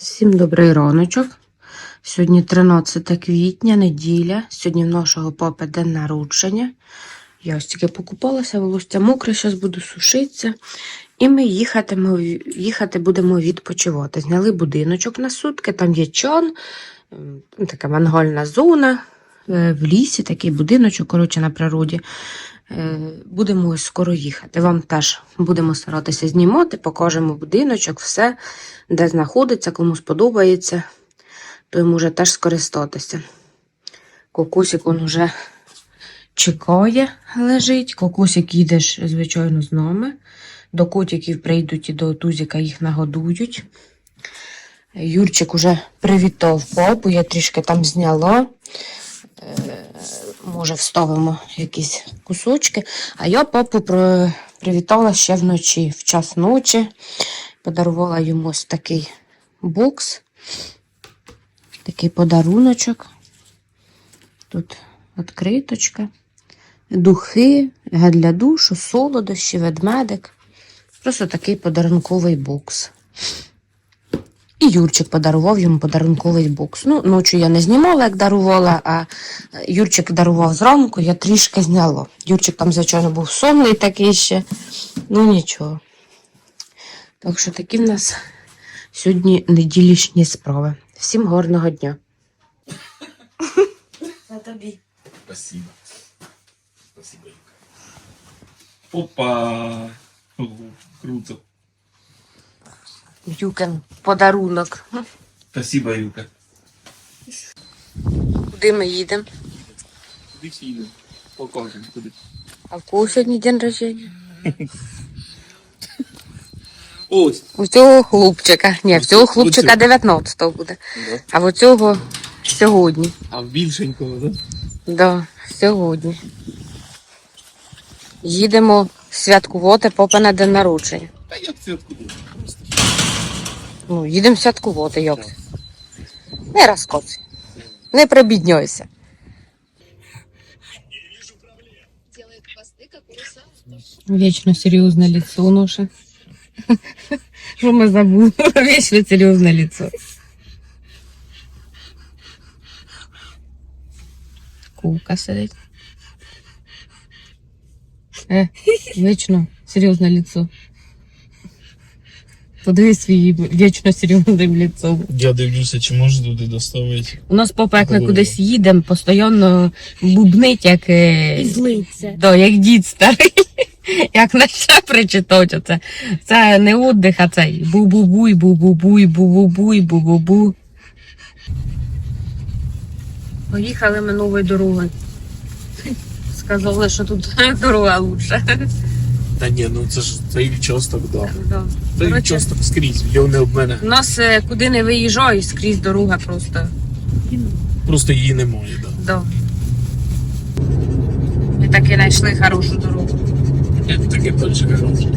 Всім добрий раночок. Сьогодні 13 квітня, неділя. Сьогодні в нашого папи день народження. Я ось тільки покупалася, волосся мокре, зараз буду сушитися. І ми їхатимо, їхати будемо відпочивати. Зняли будиночок на сутки, там є ем, така мангальна зона. е, В лісі такий будиночок, коротше, на природі. Е, Будемо скоро їхати. Вам теж будемо старатися знімати, покажемо будиночок, все, де знаходиться, кому сподобається, той може теж скористатися. Кокусик он уже чекає, лежить. Кокусик їдеш, звичайно, з нами. До котиків прийдуть і до тузіка їх нагодують. Юрчик уже привітав папу, я трішки там зняла. Може, вставимо якісь кусочки. А я папу привітала ще вночі, в час ночі. Подарувала йому ось такий бокс, такий подаруночок. Тут відкриточка, духи, гель для душу, солодощі, ведмедик. Просто такий подарунковий бокс. І Юрчик подарував йому подарунковий бокс. Ну, ночі я не знімала, як дарувала, а Юрчик дарував зранку, я трішки зняла. Юрчик там, звичайно, був сонний такий ще. Ну нічого. Так що такі в нас сьогодні неділішні справи. Всім гарного дня. На тобі. Спасибо. Спасибо, Юка. Опа! Круто. Юкен подарунок. Спасибо, Юка. Куди ми їдемо? Куди їдемо? Покажемо, куди. А в кого сьогодні день рождення? Ось. У цього хлопчика. Ні, в цього хлопчика 19-го буде. А в цього сьогодні. А в більшенького, да? Да, сьогодні. Їдемо святкувати попа день народження. Та як? Просто. Ну, їдемо святкувати, як. Не розказуй. Не у. Вечно серйозне лицо наше. Що ми забули? Вечно серйозне лицо. Кука сидить. Е, вечно серйозне лицо. Подивись свій вічно серйозним лицом. Я дивлюся, чи можна туди доставити. У нас ми кудись їдемо, постійно бубнить, як, е, злиться. да, як дід старий. Як на ще причитать оце. Це не отдих, а цей бу-бу-буй, бу-бу-буй, бу-бу-буй, бу-бу-бу. Поїхали ми новою дорогою. Сказали, що тут дорога лучша. Та ні, ну це ж цей відчосток, да. Да. Коротше, відчосток скрізь, його не об мене. У нас е, куди не виїжджаю, скрізь дорога просто. Просто її немає, да. Да. Ми таки знайшли хорошу дорогу. Ні, таке точно хороше.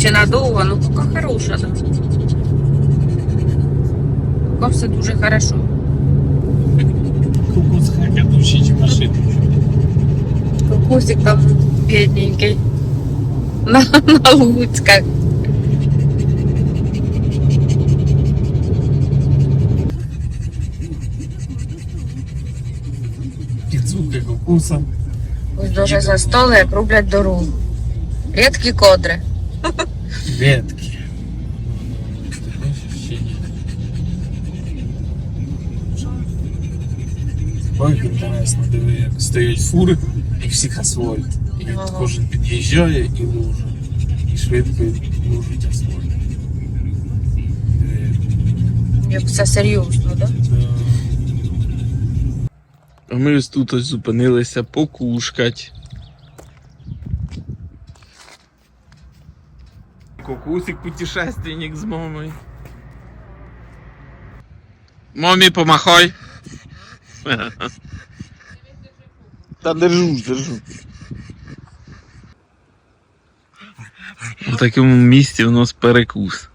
Чи надовго, ну поки хороша, да. Поки все дуже хорошо. Кукуц хака душі чи машини. Кукусик там бідненький. На, на луцьках. Підзуки кукуса. Ось дуже за столи, як роблять дорогу. Рідкі кодри. Ветки. Ще ні. Ой, як інтересно, диви, як стоять фури і всіх асфальт. І Ага. кожен під'їжджає і луже. І швидко лужить асфальт. Як все серйозно, так? А ми ось тут ось зупинилися покушкать. Кукусик путешественник з мамою. Мамі помахай. Та держу, держу. Такому місці у нас перекус.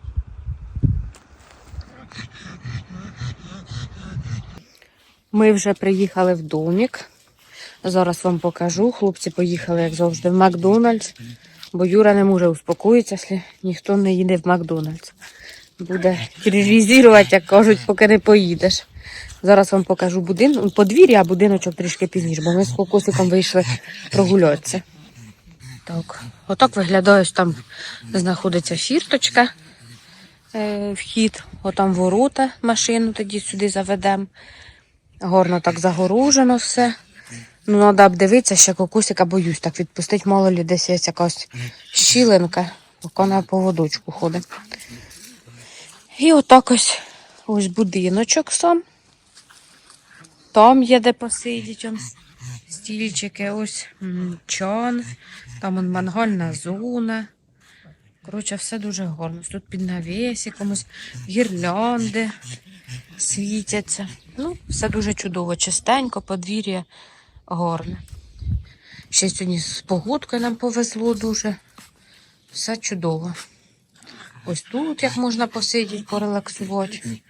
Ми вже приїхали в домик. Зараз вам покажу. Хлопці поїхали, як завжди, в Макдональдс, бо Юра не може успокоїтися, якщо ніхто не їде в Макдональдс. буде тероризувати, як кажуть, поки не поїдеш. Зараз вам покажу будин... подвір'я, а будиночок трішки пізніше, бо ми з кокосиком вийшли прогулятися. Так, отак виглядає, ось там знаходиться фірточка, е, вхід, отам ворота, машину тоді сюди заведемо. Горно так загорожено все. Ну, треба обдивитися, ще кокусика боюсь так відпустить, мало ли десь є якась щілинка, вона по водочку ходить. І отак ось ось будиночок сам. Там є де посидіти, он стільчики, ось м, чан, там он мангальна зона. Коротше, все дуже гарно. Тут під ось гірлянди світяться. Ну, все дуже чудово, чистенько, подвір'я гарне. Ще сьогодні з погодкою нам повезло дуже. Все чудово. Ось тут як можна посидіти, порелаксувати.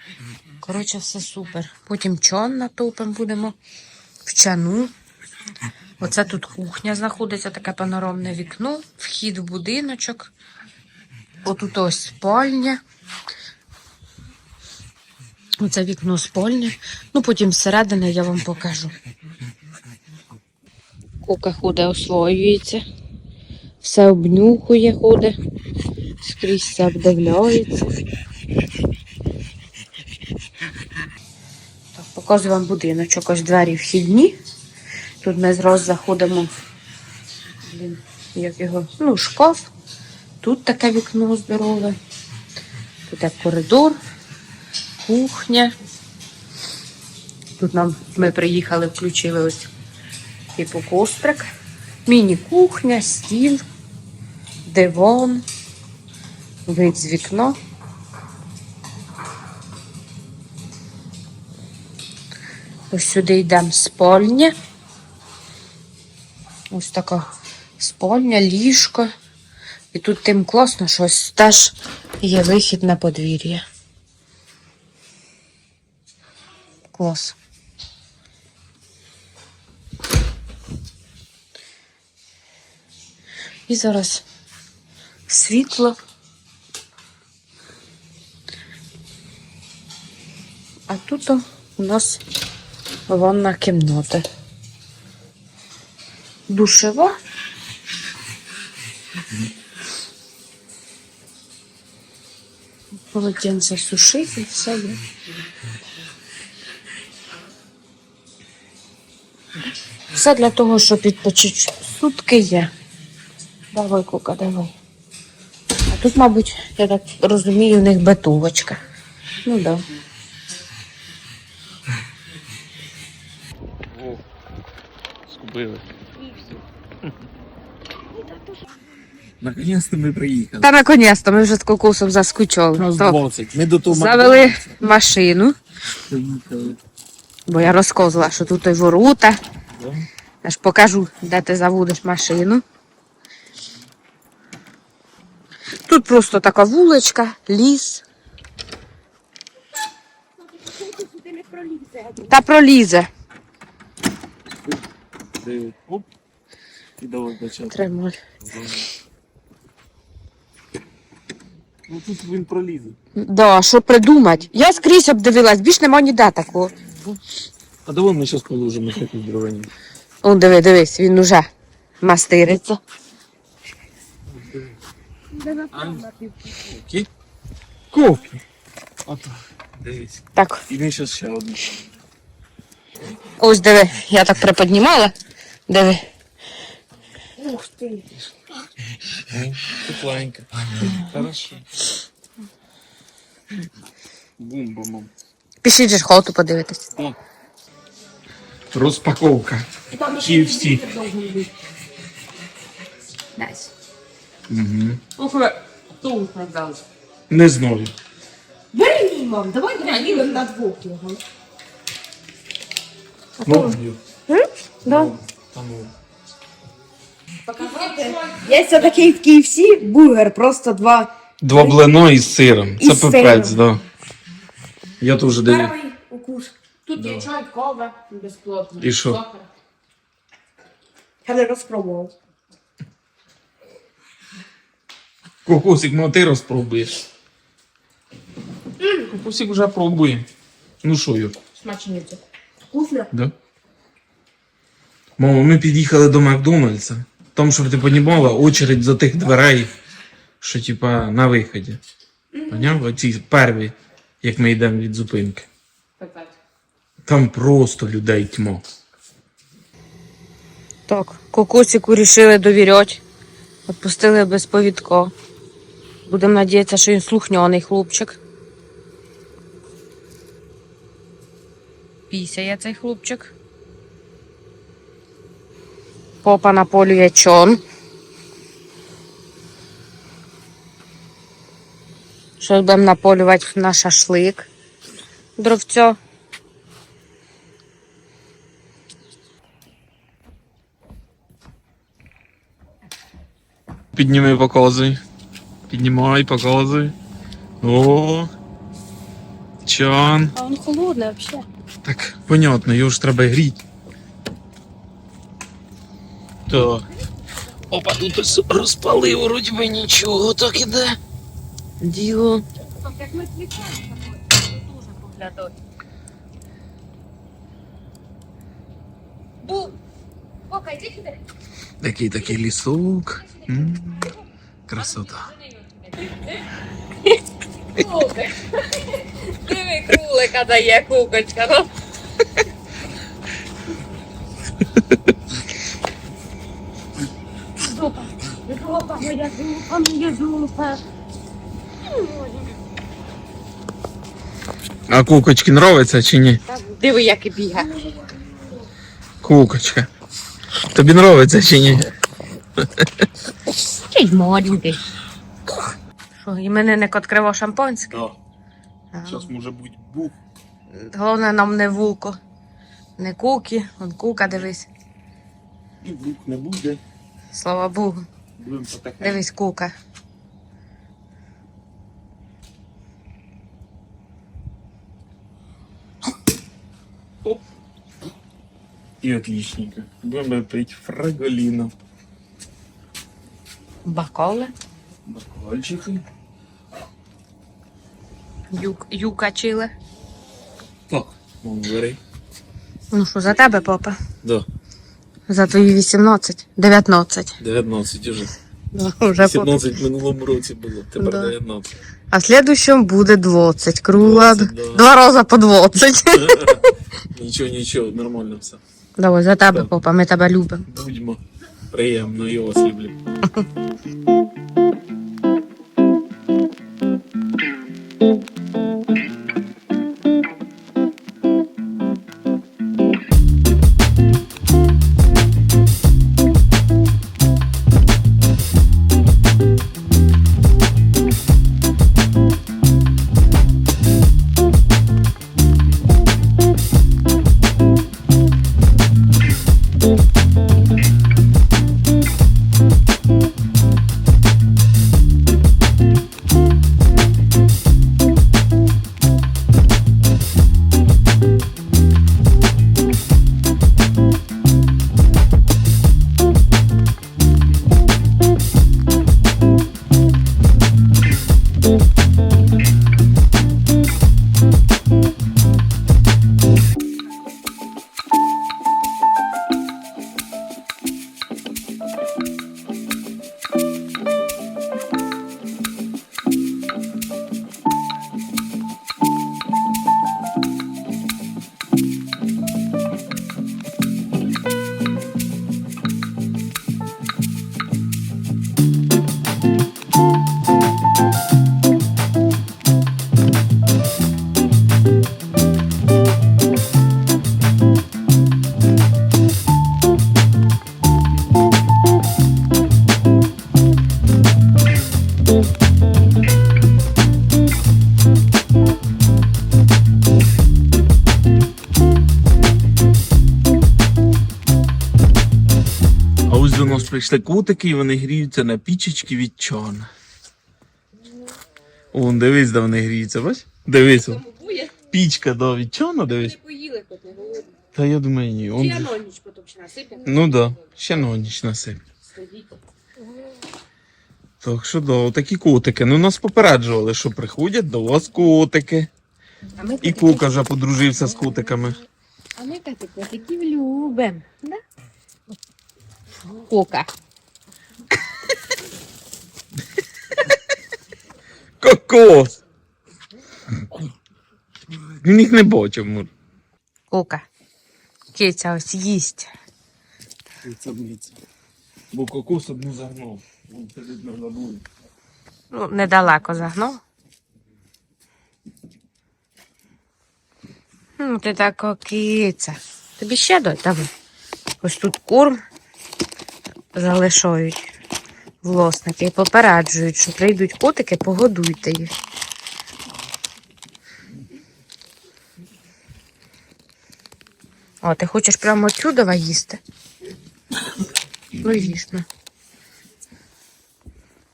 Коротше, все супер. Потім чан натопимо будемо в чану. Оце тут кухня знаходиться, таке панорамне вікно, вхід в будиночок. Отут ось спальня. Оце вікно спальня. Ну, потім зсередини я вам покажу. Кука ходить, освоюється. Все обнюхує, ходить. Скрізь все обдивляється. Так, показую вам будиночок. Ось двері вхідні. Тут ми зразу заходимо. Блін, як його? Ну, шкаф. Тут таке вікно здорове. Тут як коридор, кухня. Тут нам ми приїхали, включили ось типу кострик. Міні-кухня, стіл, диван, вид з вікна. Ось сюди йдемо спальня. Ось така спальня, ліжко. І тут тим класно, що ось теж є вихід на подвір'я. Клас. І зараз світло. А тут у нас ванна кімната. Душева. Полотенце сушити, все є. Все для того, щоб відпочити. Сутки є. Давай, Кука, давай. А тут, мабуть, я так розумію, у них бетовочка. Ну да. О, Наконец-то ми приїхали. Та наконець-то ми вже з кокосом заскучали. Раз То 20. Ми до того завели Макдональдса машину, приїхали. бо я розказувала, що тут і ворота. Да? Я ж покажу, де ти заводиш машину. Тут просто така вуличка, ліс. Та пролізе. Диви. Оп. І давай почати. Тримай. Ну тут він пролізе. Да, що придумати? Я скрізь обдивилась, більш нема ніде такого. А давай ми зараз положимо якусь дровині. О, диви, дивись, він уже мастириться. Ки? Ковки. Ото. Дивись. Так, І він зараз ще одну. ось диви, я так приподнімала. Диви. Тепленько. Хорошо. Бумба, мам. Пішли же хату подивитись. Розпаковка. KFC. Угу. Не знаю. Бери мій, мам, давай поділимо на двох його. Ну, Да. там, Є це такий в KFC бургер, просто два. Два блино із сиром. Із Це пипець, сиром. да. Я теж даю. Перший укус. Тут є чай, кава, безплатно. І що? Я не розпробував. Кокосик, ну ти розпробуєш. Кукусик вже пробує. Ну що йо? Смачніше. Вкусно. Да? Мамо, ми під'їхали до Макдональдса. Там, щоб ти понімала, очередь за тих дверей, що типа на виході. Поняв? Оці перві, як ми йдемо від зупинки. Там просто людей тьма. Так, кокосику рішили довіряти. Відпустили без повідка. Будемо надіятися, що він слухняний хлопчик. Пісяє цей хлопчик. Попа наполює чон. Що будемо наполювати на шашлик. Дровця. Підніми, показуй. Піднімай, показуй. О. Чан. А він холодний взагалі. Так, понятно, його ж треба гріти. Так. Опа, тут ось розпалив, вроді би нічого, так іде. Діло. Як ми дуже. Бу! Пока, йди сюди. Такий такий лісок. М, Красота. Диви, крулика дає кукочка, ну. Зупа, моя зупа, моя зупа. А кукочки нравиться чи ні? Диви, як і бігає. Кукочка. Тобі нравиться чи ні? Чи маленький. Що, іменинник відкривав шампанське? Так. Зараз може бути бух. Головне нам не вуко. Не куки, он кука, дивись. І бух не буде. Слава Богу. Будемо потихеньку. Дивись, кука. І отличненько. Будемо пити фраголіно. Баколи. Бокальчики. Юк, юка чили. Так, вон бери. Ну що, за тебе, папа? Да, За твої 18, 19. 19 уже. Ну, вже папа. 17 в минулому році було, тепер Да. 19. А в следующем буде 20. Кругла. 20, да. Два рази по 20. Нічого, нічого, нормально все. Давай, за тебе, Так. папа, ми тебе любимо. Будьмо. Приємно, я вас люблю. Прийшли котики, і вони гріються на пічечки від чана. О, дивись, де вони гріються, бач? Дивись. Пічка, да, від чана, дивись. поїли, голодні. Та я думаю, ні. Он... ніч потім насипемо. Ну да, ще на ніч насип. Так що да, такі котики. Ну нас попереджували, що приходять до вас котики. А ми І Кука вже подружився з котиками. А ми котик котиків любимо. Да? Кука. Кокос! Він їх не бачив, Мур. Кука. Киця ось їсть. Міць. Бо кокос одну загнув. Він сидить на заборі. Ну, недалеко загнув. Ну, ти така киця. Тобі ще дай давай. Ось тут корм залишають власники і попереджують, що прийдуть котики, погодуйте їх. О, ти хочеш прямо отсюда їсти? Ну, їж, ну.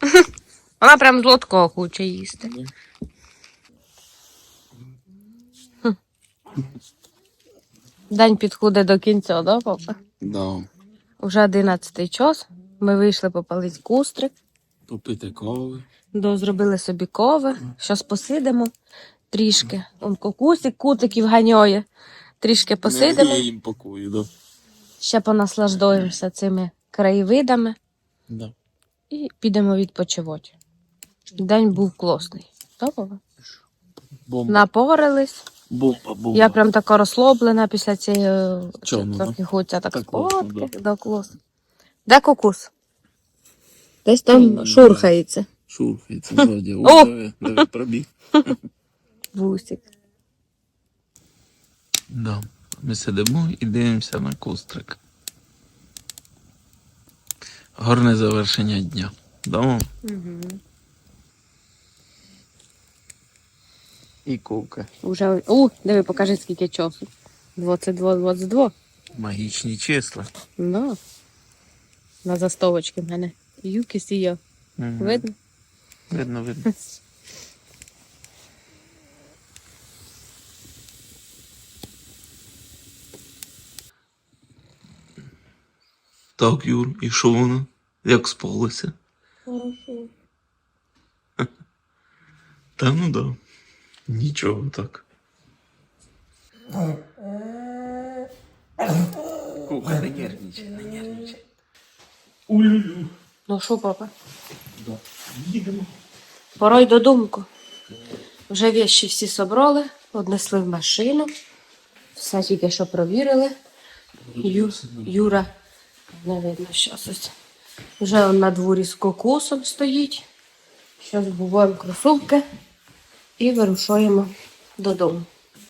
Вона прям з лоткого хоче їсти. День підходить до кінця, да, папа? Да. Уже 11 час. Ми вийшли попалити кустрик, Попити кави. до, зробили собі кови. Щас посидимо трішки. Он кокусик кутиків ганяє. Трішки посидимо. Не їм покою, да. Ще понаслаждуємося цими краєвидами да. і підемо відпочивати. День був класний. Бомба. Напорились. Бомба, бомба. Я прям така розслаблена після цієї е, трохи хочеться так Так класно. Да, клас. Де кокус? Десь там М. шурхається. Шурхається ззаді. О! О, диви, диви, пробіг. Вусик. Да. Ми сидимо і дивимося на кострик. Гарне завершення дня. Да, мам? Угу. І ковка. Уже... У, диви, покажи, скільки часу. 22, 22. Магічні числа. Ну. На застовочці в мене. Юкіс і я. Мгм. Видно? Видно, видно. Так, Юр, і що воно? Як спалося? Хорошо. Та ну да. Нічого так. Куха, не нервничай, не нервничай. Улюлю. Ну що, папа? Да. Їдемо. Пора й додому. Вже вещі всі собрали, однесли в машину. Все тільки що провірили. Ю, Юра, не видно, що ось. Вже он на дворі з кокосом стоїть. Зараз буваємо кросовки і вирушаємо додому.